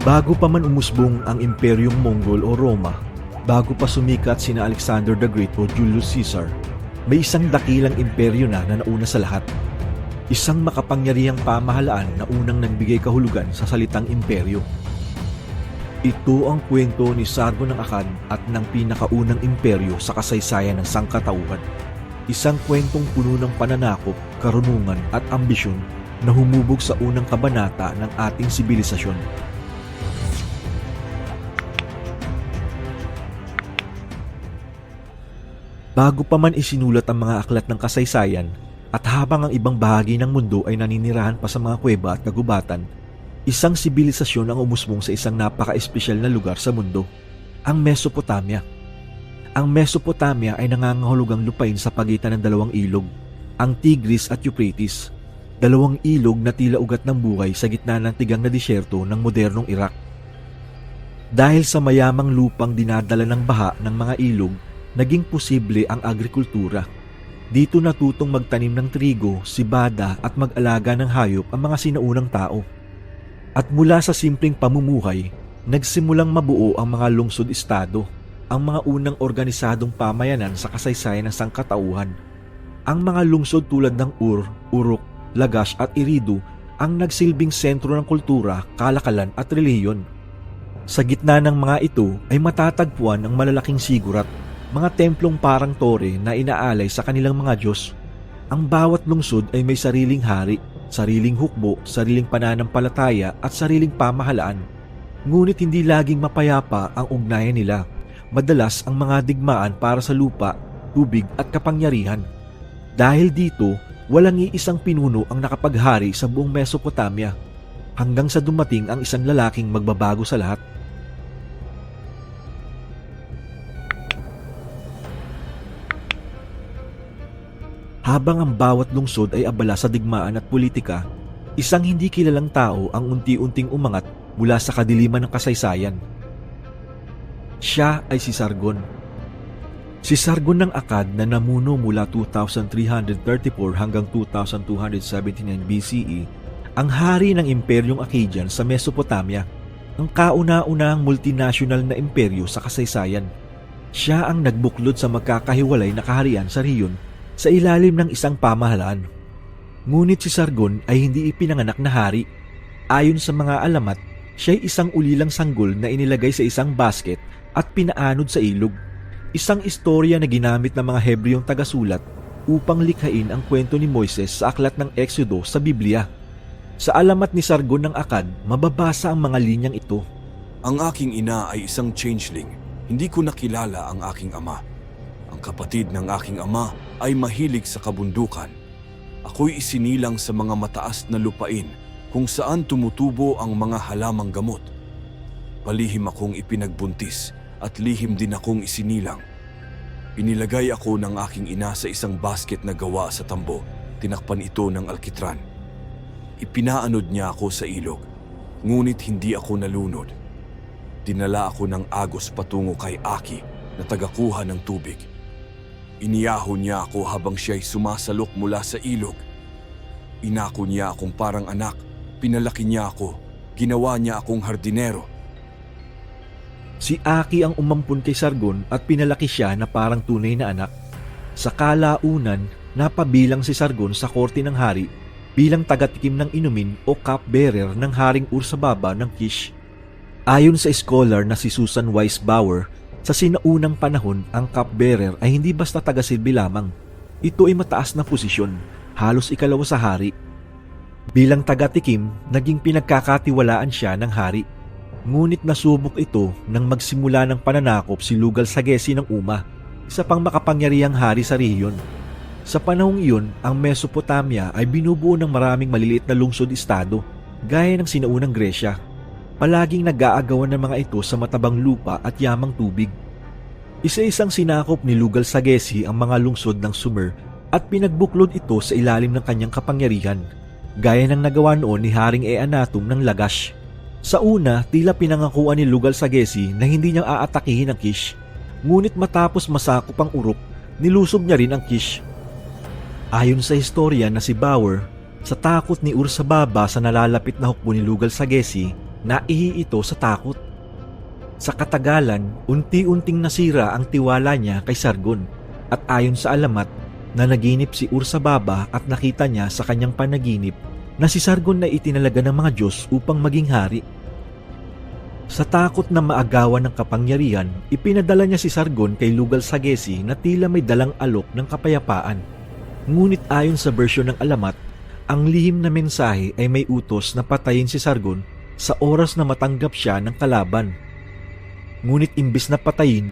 Bago pa man umusbong ang Imperyong Mongol o Roma, bago pa sumikat sina Alexander the Great o Julius Caesar, may isang dakilang imperyo na na nauna sa lahat. Isang makapangyarihang pamahalaan na unang nagbigay kahulugan sa salitang imperyo. Ito ang kwento ni Sargon ng Akkad at ng pinakaunang imperyo sa kasaysayan ng sangkatauhan. Isang kwentong puno ng pananakop, karunungan at ambisyon na humubog sa unang kabanata ng ating sibilisasyon. Bago pa man isinulat ang mga aklat ng kasaysayan at habang ang ibang bahagi ng mundo ay naninirahan pa sa mga kuweba at kagubatan, isang sibilisasyon ang umusbong sa isang napaka-espesyal na lugar sa mundo, ang Mesopotamia. Ang Mesopotamia ay nangangahulugang lupain sa pagitan ng dalawang ilog, ang Tigris at Euphrates, dalawang ilog na tila ugat ng buhay sa gitna ng tigang na disyerto ng modernong Iraq. Dahil sa mayamang lupang dinadala ng baha ng mga ilog, naging posible ang agrikultura. Dito natutong magtanim ng trigo, sibada at mag-alaga ng hayop ang mga sinaunang tao. At mula sa simpleng pamumuhay, nagsimulang mabuo ang mga lungsod-estado, ang mga unang organisadong pamayanan sa kasaysayan ng sangkatauhan. Ang mga lungsod tulad ng Ur, Uruk, Lagash at Eridu ang nagsilbing sentro ng kultura, kalakalan at reliyon. Sa gitna ng mga ito ay matatagpuan ang malalaking sigurat mga templong parang tore na inaalay sa kanilang mga Diyos. Ang bawat lungsod ay may sariling hari, sariling hukbo, sariling pananampalataya at sariling pamahalaan. Ngunit hindi laging mapayapa ang ugnayan nila. Madalas ang mga digmaan para sa lupa, tubig at kapangyarihan. Dahil dito, walang iisang pinuno ang nakapaghari sa buong Mesopotamia hanggang sa dumating ang isang lalaking magbabago sa lahat. Habang ang bawat lungsod ay abala sa digmaan at politika, isang hindi kilalang tao ang unti-unting umangat mula sa kadiliman ng kasaysayan. Siya ay si Sargon. Si Sargon ng Akkad na namuno mula 2334 hanggang 2279 BCE, ang hari ng Imperyong Akkadian sa Mesopotamia, ang kauna-unahang multinational na imperyo sa kasaysayan. Siya ang nagbuklod sa magkakahiwalay na kaharian sa riyon sa ilalim ng isang pamahalaan. Ngunit si Sargon ay hindi ipinanganak na hari. Ayon sa mga alamat, siya ay isang ulilang sanggol na inilagay sa isang basket at pinaanod sa ilog. Isang istorya na ginamit ng mga Hebreyong tagasulat upang likhain ang kwento ni Moises sa aklat ng Exodo sa Biblia. Sa alamat ni Sargon ng Akkad, mababasa ang mga linyang ito. Ang aking ina ay isang changeling. Hindi ko nakilala ang aking ama. Ang kapatid ng aking ama ay mahilig sa kabundukan. Ako'y isinilang sa mga mataas na lupain kung saan tumutubo ang mga halamang gamot. Palihim akong ipinagbuntis at lihim din akong isinilang. Inilagay ako ng aking ina sa isang basket na gawa sa tambo. Tinakpan ito ng alkitran. Ipinaanod niya ako sa ilog, ngunit hindi ako nalunod. Dinala ako ng agos patungo kay Aki na tagakuha ng tubig. Iniyahon niya ako habang siya'y sumasalok mula sa ilog. Inako niya akong parang anak, pinalaki niya ako, ginawa niya akong hardinero. Si Aki ang umampun kay Sargon at pinalaki siya na parang tunay na anak. Sa kalaunan, napabilang si Sargon sa korte ng hari bilang tagatikim ng inumin o cupbearer ng Haring Ursababa ng Kish. Ayon sa scholar na si Susan Weiss Bauer, sa sinaunang panahon ang cupbearer ay hindi basta tagasilbi lamang. Ito ay mataas na posisyon, halos ikalawa sa hari. Bilang tagatikim, naging pinagkakatiwalaan siya ng hari. Ngunit nasubok ito nang magsimula ng pananakop si Lugal Sagesi ng Uma, isa pang makapangyarihang hari sa rehiyon. Sa panahong iyon, ang Mesopotamia ay binubuo ng maraming maliliit na lungsod-estado, gaya ng sinaunang Gresya. Palaging nag-aagawan ng mga ito sa matabang lupa at yamang tubig. Isa-isang sinakop ni Lugal Sagesi ang mga lungsod ng Sumer at pinagbuklod ito sa ilalim ng kanyang kapangyarihan, gaya ng nagawa noon ni Haring Eanatum ng Lagash. Sa una, tila pinangakuan ni Lugal Sagesi na hindi niya aatakihin ang Kish. Ngunit matapos masakop ang Uruk, nilusob niya rin ang Kish. Ayon sa historia na si Bauer, sa takot ni Ursababa sa nalalapit na hukbo ni Lugal Sagesi, naihi ito sa takot. Sa katagalan, unti-unting nasira ang tiwala niya kay Sargon at ayon sa alamat, na naginip si Ursa Baba at nakita niya sa kanyang panaginip na si Sargon na itinalaga ng mga Diyos upang maging hari. Sa takot na maagawan ng kapangyarihan, ipinadala niya si Sargon kay Lugal Sagesi na tila may dalang alok ng kapayapaan. Ngunit ayon sa bersyon ng alamat, ang lihim na mensahe ay may utos na patayin si Sargon sa oras na matanggap siya ng kalaban. Ngunit imbis na patayin,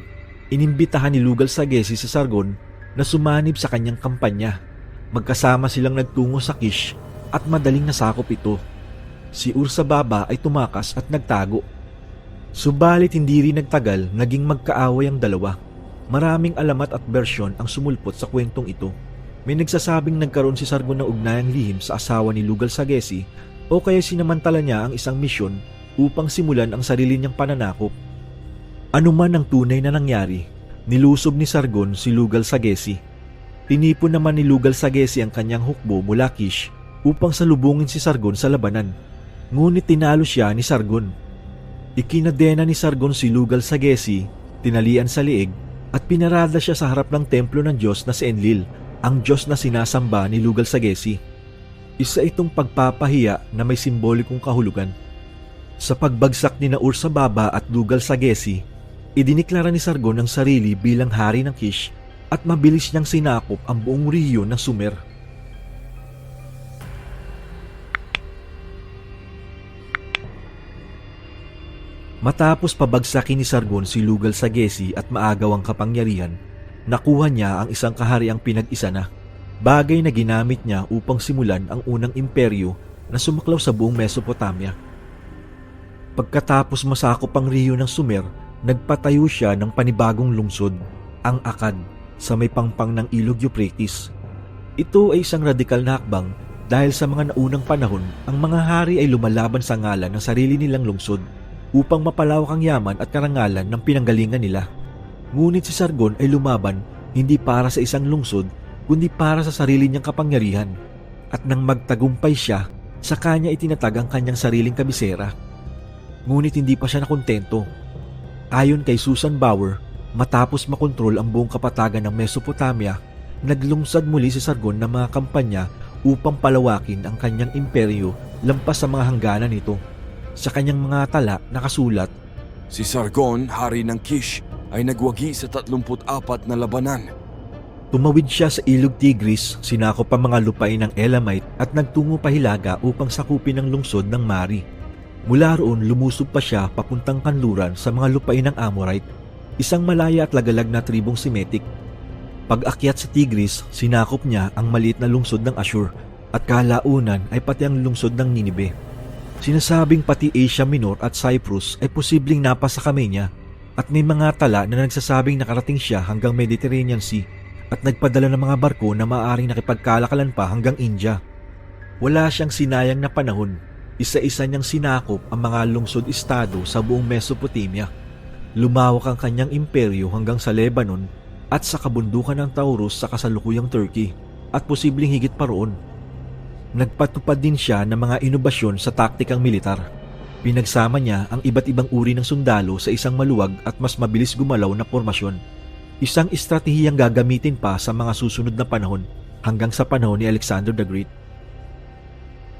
inimbitahan ni Lugal Sagesi si Sargon na sumanib sa kanyang kampanya. Magkasama silang nagtungo sa Kish at madaling nasakop ito. Si Ursa Baba ay tumakas at nagtago. Subalit hindi rin nagtagal naging magkaaway ang dalawa. Maraming alamat at bersyon ang sumulpot sa kwentong ito. May nagsasabing nagkaroon si Sargon ng ugnayang lihim sa asawa ni Lugal Sagesi o kaya sinamantala niya ang isang misyon upang simulan ang sarili niyang pananakop. Ano man ang tunay na nangyari, Nilusob ni Sargon si Lugal Sagesi. Tinipon naman ni Lugal Sagesi ang kanyang hukbo mula Kish upang salubungin si Sargon sa labanan. Ngunit tinalo siya ni Sargon. Ikinadena ni Sargon si Lugal Sagesi, tinalian sa liig at pinarada siya sa harap ng templo ng Diyos na si Enlil, ang Diyos na sinasamba ni Lugal Sagesi. Isa itong pagpapahiya na may simbolikong kahulugan. Sa pagbagsak ni Naur sa baba at Lugal Sagesi, Idiniklara ni Sargon ang sarili bilang hari ng Kish at mabilis niyang sinakop ang buong rehiyon ng Sumer. Matapos pabagsakin ni Sargon si Lugal sa Gesi at maagaw ang kapangyarihan, nakuha niya ang isang kahariang pinag-isa na, bagay na ginamit niya upang simulan ang unang imperyo na sumaklaw sa buong Mesopotamia. Pagkatapos masakop ang riyo ng Sumer, nagpatayo siya ng panibagong lungsod, ang Akad, sa may pangpang ng ilog Euphrates. Ito ay isang radikal na hakbang dahil sa mga naunang panahon, ang mga hari ay lumalaban sa ngalan ng sarili nilang lungsod upang mapalawak ang yaman at karangalan ng pinanggalingan nila. Ngunit si Sargon ay lumaban hindi para sa isang lungsod kundi para sa sarili niyang kapangyarihan. At nang magtagumpay siya, sa kanya itinatag ang kanyang sariling kabisera. Ngunit hindi pa siya nakontento Ayon kay Susan Bauer, matapos makontrol ang buong kapatagan ng Mesopotamia, naglungsad muli si Sargon ng mga kampanya upang palawakin ang kanyang imperyo lampas sa mga hangganan nito. Sa kanyang mga tala nakasulat, Si Sargon, hari ng Kish, ay nagwagi sa 34 na labanan. Tumawid siya sa ilog Tigris, sinakop ang mga lupain ng Elamite at nagtungo pa hilaga upang sakupin ang lungsod ng Mari. Mula roon lumusob pa siya papuntang kanluran sa mga lupain ng Amorite, isang malaya at lagalag na tribong Semitic. Pag-akyat sa Tigris, sinakop niya ang maliit na lungsod ng Ashur at kalaunan ay pati ang lungsod ng Ninibe. Sinasabing pati Asia Minor at Cyprus ay posibleng napasa kamay niya at may mga tala na nagsasabing nakarating siya hanggang Mediterranean Sea at nagpadala ng mga barko na maaaring nakipagkalakalan pa hanggang India. Wala siyang sinayang na panahon isa-isa niyang sinakop ang mga lungsod-estado sa buong Mesopotamia. Lumawak ang kanyang imperyo hanggang sa Lebanon at sa kabundukan ng Taurus sa kasalukuyang Turkey at posibleng higit pa roon. Nagpatupad din siya ng mga inobasyon sa taktikang militar. Pinagsama niya ang iba't ibang uri ng sundalo sa isang maluwag at mas mabilis gumalaw na formasyon. Isang estratehiyang gagamitin pa sa mga susunod na panahon hanggang sa panahon ni Alexander the Great.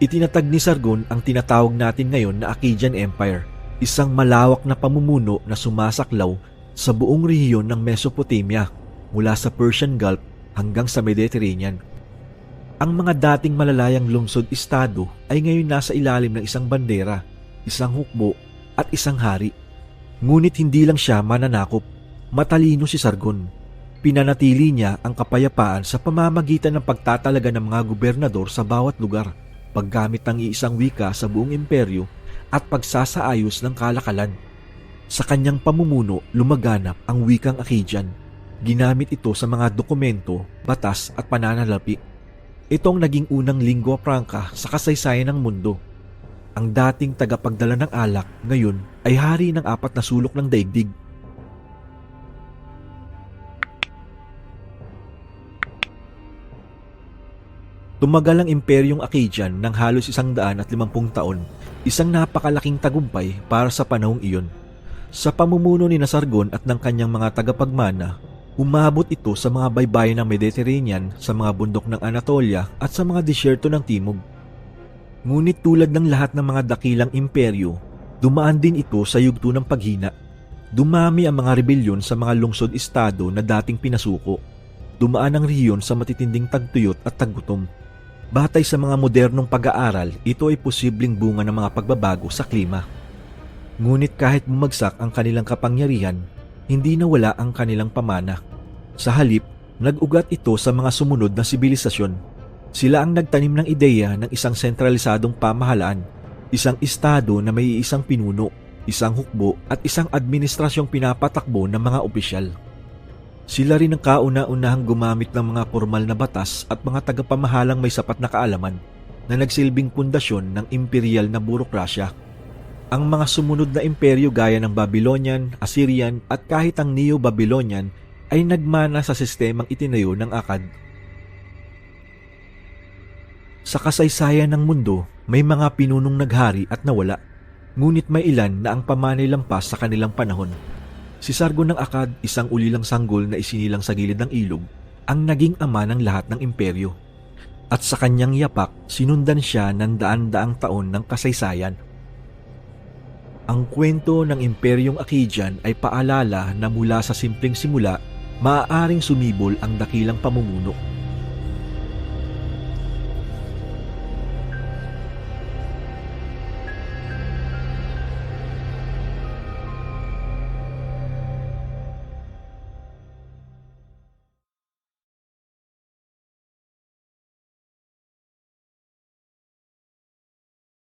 Itinatag ni Sargon ang tinatawag natin ngayon na Akkadian Empire, isang malawak na pamumuno na sumasaklaw sa buong rehiyon ng Mesopotamia mula sa Persian Gulf hanggang sa Mediterranean. Ang mga dating malalayang lungsod-estado ay ngayon nasa ilalim ng isang bandera, isang hukbo at isang hari. Ngunit hindi lang siya mananakop, matalino si Sargon. Pinanatili niya ang kapayapaan sa pamamagitan ng pagtatalaga ng mga gobernador sa bawat lugar paggamit ng iisang wika sa buong imperyo at pagsasaayos ng kalakalan. Sa kanyang pamumuno, lumaganap ang wikang Akkadian. Ginamit ito sa mga dokumento, batas at pananalapi. Itong naging unang lingua franca sa kasaysayan ng mundo. Ang dating tagapagdala ng alak ngayon ay hari ng apat na sulok ng daigdig Tumagal ang imperyong Akkadian ng halos isang daan at limampung taon, isang napakalaking tagumpay para sa panahong iyon. Sa pamumuno ni Nasargon at ng kanyang mga tagapagmana, umabot ito sa mga baybayin ng Mediterranean, sa mga bundok ng Anatolia at sa mga disyerto ng Timog. Ngunit tulad ng lahat ng mga dakilang imperyo, dumaan din ito sa yugto ng paghina. Dumami ang mga rebelyon sa mga lungsod-estado na dating pinasuko. Dumaan ang riyon sa matitinding tagtuyot at taggutom. Batay sa mga modernong pag-aaral, ito ay posibleng bunga ng mga pagbabago sa klima. Ngunit kahit bumagsak ang kanilang kapangyarihan, hindi nawala ang kanilang pamana. Sa halip, nag-ugat ito sa mga sumunod na sibilisasyon. Sila ang nagtanim ng ideya ng isang sentralisadong pamahalaan, isang estado na may isang pinuno, isang hukbo at isang administrasyong pinapatakbo ng mga opisyal. Sila rin ang kauna-unahang gumamit ng mga formal na batas at mga tagapamahalang may sapat na kaalaman na nagsilbing pundasyon ng imperial na burokrasya. Ang mga sumunod na imperyo gaya ng Babylonian, Assyrian at kahit ang Neo-Babylonian ay nagmana sa sistemang itinayo ng Akkad. Sa kasaysayan ng mundo, may mga pinunong naghari at nawala, ngunit may ilan na ang pamanay lampas sa kanilang panahon. Si Sargon ng Akkad, isang ulilang sanggol na isinilang sa gilid ng ilog, ang naging ama ng lahat ng imperyo. At sa kanyang yapak, sinundan siya ng daan-daang taon ng kasaysayan. Ang kwento ng imperyong Akkadian ay paalala na mula sa simpleng simula, maaaring sumibol ang dakilang pamumuno